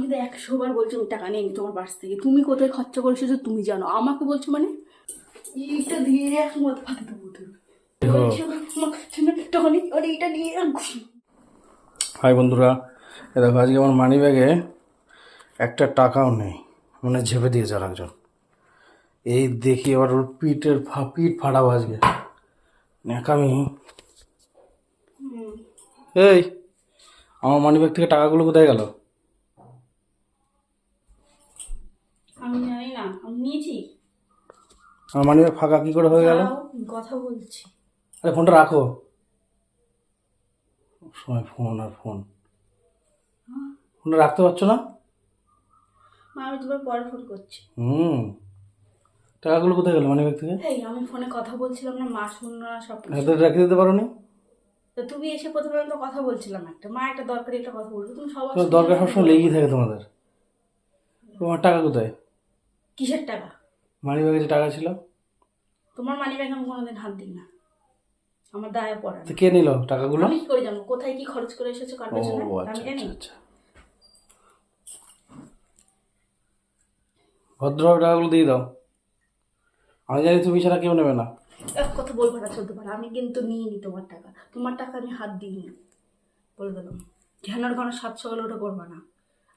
কিন্তু একশো বার বলছি আমি টাকা নিয়ে তোমার পাশ থেকে তুমি কোথায় খরচা করেছ যে তুমি জানো। আমাকে বলছো মানে? এইটা দিয়ে এক মত ফাঁকি দেবো তুমি আরে এইটা নিয়ে হাই বন্ধুরা এ দেখো আজকে আমার মানি ব্যাগে একটা টাকাও নেই। মানে ঝেপে দিয়েছে আর একজন এই দেখি এবার ওর পিঠের পিঠ ফাটাবো আজকে। ন্যাকামি। এই আমার মানি ব্যাগ থেকে টাকাগুলো কোথায় গেল আমি জানি না আমি নিয়েছি। আমার মানি ফাঁকা কী করে হয়ে গেল? কথা বলছি। আরে ফোনটা রাখো। সময় ফোন আর ফোন। ফোনটা রাখতে পারছ না? মা আমি তোমার পরে ফোন করছি। হুম। টাকাগুলো কোথায় গেল মানি ব্যাগ থেকে? এই আমি ফোনে কথা বলছিলাম না মা শুনলো না সব কিছু। হাতে রেখে দিতে পারো নি তো তুমি এসে প্রথমে তো কথা বলছিলাম একটা। মা একটা দরকারি একটা কথা বলছো। তুমি তোমার দরকার সবসময় লেগেই থাকে তোমাদের। তোমার টাকা কোথায়? কিসের টাকা? মানি ব্যাগে যে টাকা ছিল। তোমার মানি ব্যাগ আমি কোনোদিন হাত দিই না। আমার দায়ে পড়ে তো না কে নিল টাকাগুলো? আমি কি করে জানব কোথায় কি খরচ করে এসেছ কার ও পেছনে আচ্ছা আমি জানি আচ্ছা আচ্ছা। ভদ্রভাবে টাকাগুলো দিয়ে দাও। আমি জানি তুমি ছাড়া কেউ নেবে না। এক কথা বলব না চলতে পারে। আমি কিন্তু নিইনি তোমার টাকা। তোমার টাকা আমি হাত দিইনি। বলে দিলাম। ঘ্যানোর ঘন সাত সকালে ওটা করব না।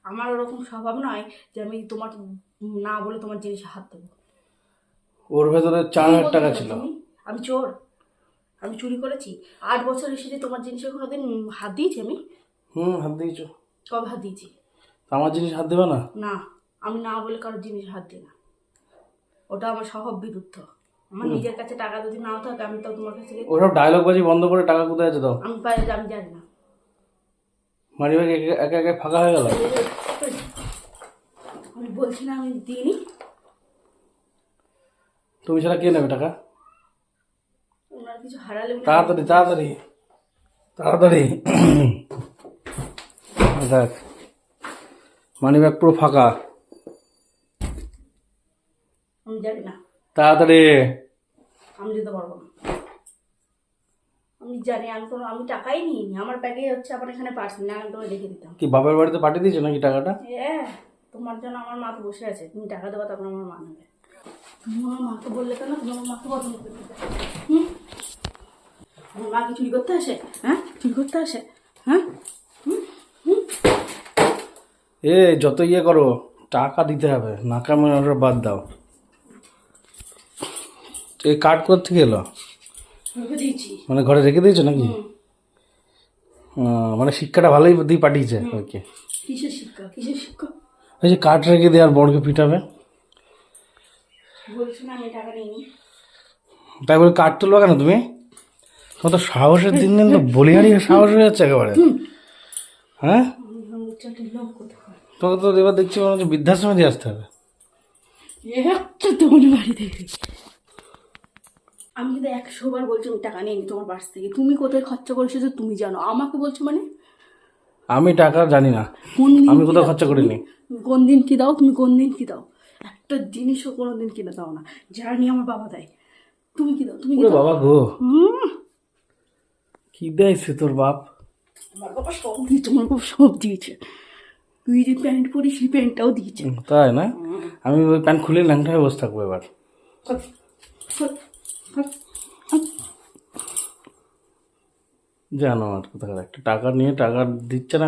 আমার ওরকম স্বভাব নয় যে আমি তোমার না বলে তোমার জিনিসে হাত দেবো। ওর ভেতরে চার হাজার টাকা ছিল। আমি চোর। আমি চুরি করেছি। আট বছর এসেছে তোমার জিনিসে কোনোদিন হাত দিয়েছি আমি? হুম হাত দিয়েছ। কবে হাত দিয়েছি? তা আমার জিনিস হাত দেবে না? না আমি না বলে কারোর জিনিস হাত দিই না। ওটা আমার স্বভাব বিরুদ্ধ। আমার নিজের কাছে টাকা যদি নাও থাকে আমি তো তোমার কাছে ওসব ডায়লগ বাজি বন্ধ করে টাকা কোথায় আছে দাও আমি বাইরে আমি জানি না। মানি ব্যাগ একে একে ফাঁকা হয়ে গেল। আমি বলছি না আমি দিইনি। তুমি ছাড়া কে নেবে টাকা? ওনার কিছু হারালে তাড়াতাড়ি তাড়াতাড়ি তাড়াতাড়ি। দেখ মানি ব্যাগ পুরো ফাঁকা। আমি জানি না। তাড়াতাড়ি। আমি দিতে পারব না। আমি জানি আমি কোনো আমি টাকাই নিইনি। আমার ব্যাগে হচ্ছে আবার এখানে পার্সেল না আমি তোমায় দেখে দিতাম। কি বাবার বাড়িতে পাঠিয়ে দিয়েছ নাকি টাকাটা? হ্যাঁ তোমার জন্য আমার মা তো বসে আছে। তুমি টাকা দেবো তখন আমার মা নেবে। তুমি আমার মাকে বললে কেন? তুমি আমার মাকে বদল হুম? আমার মা কি চুরি করতে আসে? হ্যাঁ? চুরি করতে আসে? হ্যাঁ? এ যত ইয়ে করো টাকা দিতে হবে। নাকামি ওটা বাদ দাও। এই কার্ড কোথা থেকে এলো? রেখে দিয়েছি মানে ঘরে রেখে দিয়েছ নাকি? মানে শিক্ষাটা ভালোই দিয়ে পাঠিয়েছে ওকে। কিসের শিক্ষা? কিসের শিক্ষা? ওই যে কার্ড রেখে দিয়ে আর বড়কে পিটাবে। তাই বলে কার্ড তুলবা কেন তুমি? তোমার তো সাহসের দিন দিন তো বলিহারি সাহস হয়ে যাচ্ছে একেবারে। হ্যাঁ? হয়। তোমাকে তো এবার দেখছি মনে হচ্ছে বৃদ্ধাশ্রমে দিয়ে আসতে হবে। তোমার বাড়ি থেকে আমি কিন্তু একশো বার বলছি আমি টাকা নিয়ে তোমার পাশ থেকে। তুমি কোথায় খরচা করেছ যে তুমি জানো? আমাকে বলছো মানে? আমি টাকা জানি না। কোন আমি কোথাও খরচা করিনি? কোন দিন কি দাও? তুমি কোন দিন কি দাও? একটা জিনিসও কোনো দিন কিনে দাও না। যারা নিয়ে আমার বাবা দেয়। তুমি কি দাও? তুমি কি বাবা গো। কি দেয়ছে তোর বাপ? আমার বাবা সব দিয়েছে আমার বাবা সব দিয়েছে। তুই যে প্যান্ট পরিস সেই প্যান্টটাও দিয়েছে। তাই না? আমি ওই প্যান্ট খুলে ল্যাংটা হয়ে বসে থাকব এবার। জানো আর কোথাকার একটা টাকা নিয়ে টাকা দিচ্ছে না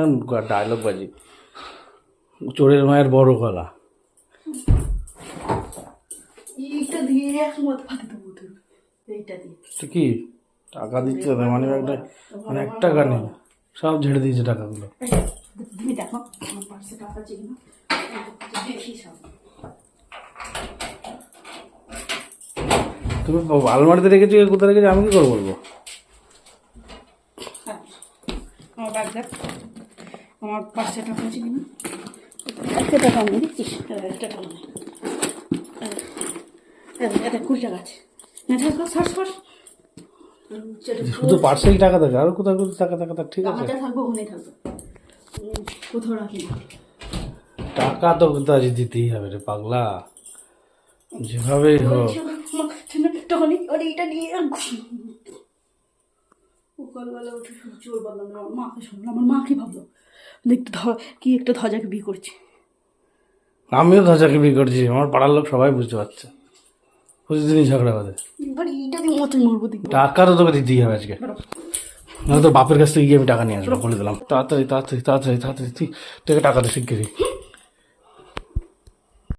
ডায়লগ বাজি। চোরের মায়ের বড় গলা। কি? টাকা দিচ্ছে না মানে একটা মানে এক টাকা নেই। সব ঝেড়ে দিয়েছে টাকাগুলো। দেখো আমার পার্সে টাকা আছে কিনা দেখি সব তুমি আলমারিতে রেখেছো কোথায় রেখেছো? আমি কি করে বলব? আমার পাঁচশো টাকা আছে কিনা? একটা টাকা আমি দেখছিস? একটা টাকা এটা কুড়ি টাকা আছে। না থাকো সার্চ কর শুধু পার্সেল টাকা থাকে আর কোথাও কোথাও টাকা টাকা ঠিক আছে? থাকব ওখানেই থাকব। কোথাও রাখি না। টাকা তো কিন্তু দিতেই হবে রে পাগলা। যেভাবেই হোক। নেই আরে এটা নিয়ে সকালবেলা উঠে শুধু চোর বললাম আমার মাকে শুনলাম আমার মা কি ভাবলো? ধ কি একটা ধ্বজাকে বিয়ে করছি? আমিও ধাঁচাকে বিয়ে করছি আমার পাড়ার লোক সবাই বুঝতে পারছে। প্রতিদিনই ঝগড়া বাঁধে এবার এইটা দিয়ে মরবো টাকা তো তোকে দিতেই হবে আজকে। তোর বাপের কাছ থেকে গিয়ে আমি টাকা নিয়ে আসব। বলে দিলাম তাড়াতাড়ি তাড়াতাড়ি তাড়াতাড়ি তাড়াতাড়ি তোকে টাকা দে শিগগিরই